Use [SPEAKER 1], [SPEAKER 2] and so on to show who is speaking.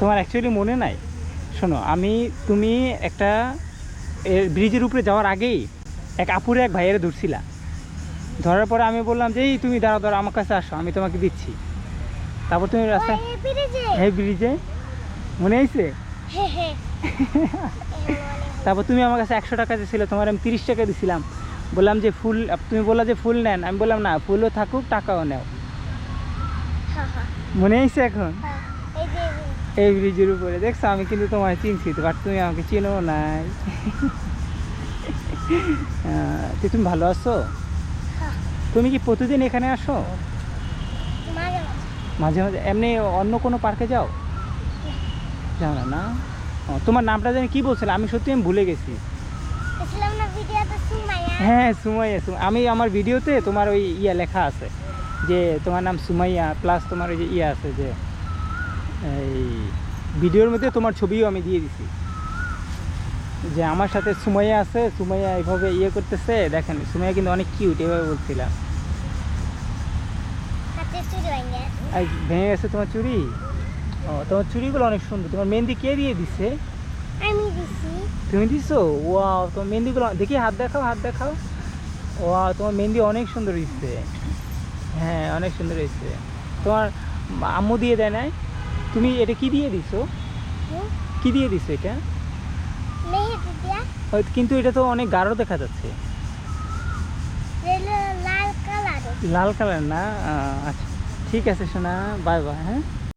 [SPEAKER 1] তোমার অ্যাকচুয়ালি মনে নাই? শোনো আমি তুমি একটা ব্রিজের উপরে যাওয়ার আগেই এক আপুরে এক ভাইয়ের ধরছিলা। ধরার পরে আমি বললাম যে এই তুমি দাঁড়া দাঁড়া আমার কাছে আসো আমি তোমাকে দিচ্ছি। তারপর তুমি রাস্তায়
[SPEAKER 2] ওই ব্রিজে
[SPEAKER 1] মনে হয়েছে তারপর তুমি আমার কাছে একশো টাকা দিয়েছিলে তোমার আমি তিরিশ টাকা দিছিলাম। বললাম যে ফুল তুমি বললা যে ফুল নেন। আমি বললাম না ফুলও থাকুক টাকাও নেও। মনে হয়েছে এখন?
[SPEAKER 2] হ্যাঁ, এই
[SPEAKER 1] ব্রিজের উপরে। দেখছ আমি কিন্তু তোমায় চিনছি তো বাট তুমি আমাকে চিনো নাই। তুমি ভালো আছো?
[SPEAKER 2] হ্যাঁ,
[SPEAKER 1] তুমি কি প্রতিদিন এখানে আসো?
[SPEAKER 2] মাঝে মাঝে
[SPEAKER 1] এমনি অন্য কোনো পার্কে যাও? যাও না না? তোমার নামটা জানি কি বলছিলে? আমি সত্যি আমি ভুলে গেছি। হ্যাঁ সুমাইয়া সুম- আমি আমার ভিডিওতে তোমার ওই ইয়া লেখা আছে যে তোমার নাম সুমাইয়া প্লাস তোমার ওই যে ইয়ে আছে যে এই ভিডিওর মধ্যে তোমার ছবিও আমি দিয়ে দিছি। যে আমার সাথে সুমাইয়া আছে সুমাইয়া এইভাবে ইয়ে করতেছে দেখেন সুমাইয়া কিন্তু অনেক কিউট এভাবে বলছিলাম।
[SPEAKER 2] ভেঙে
[SPEAKER 1] ভেঙে গেছে তোমার চুড়ি? ও তোমার চুড়িগুলো অনেক সুন্দর। তোমার মেহেন্দি কে দিয়ে দিছে?
[SPEAKER 2] আমি দিছি।
[SPEAKER 1] তুমি দিছো? ওয়াও তোমার মেহেন্দিগুলো দেখি হাত দেখাও হাত দেখাও। ওয়াও তোমার মেহেন্দি অনেক সুন্দর হয়েছে হ্যাঁ অনেক সুন্দর হয়েছে তোমার আম্মু দিয়ে দেয় নাই? তুমি এটা কি দিয়ে দিছো? কি দিয়ে দিছো এটা? কিন্তু এটা তো অনেক গাঢ় দেখা যাচ্ছে।
[SPEAKER 2] লাল কালার
[SPEAKER 1] লাল কালার না? আচ্ছা। ঠিক আছে সোনা বাই বাই হ্যাঁ?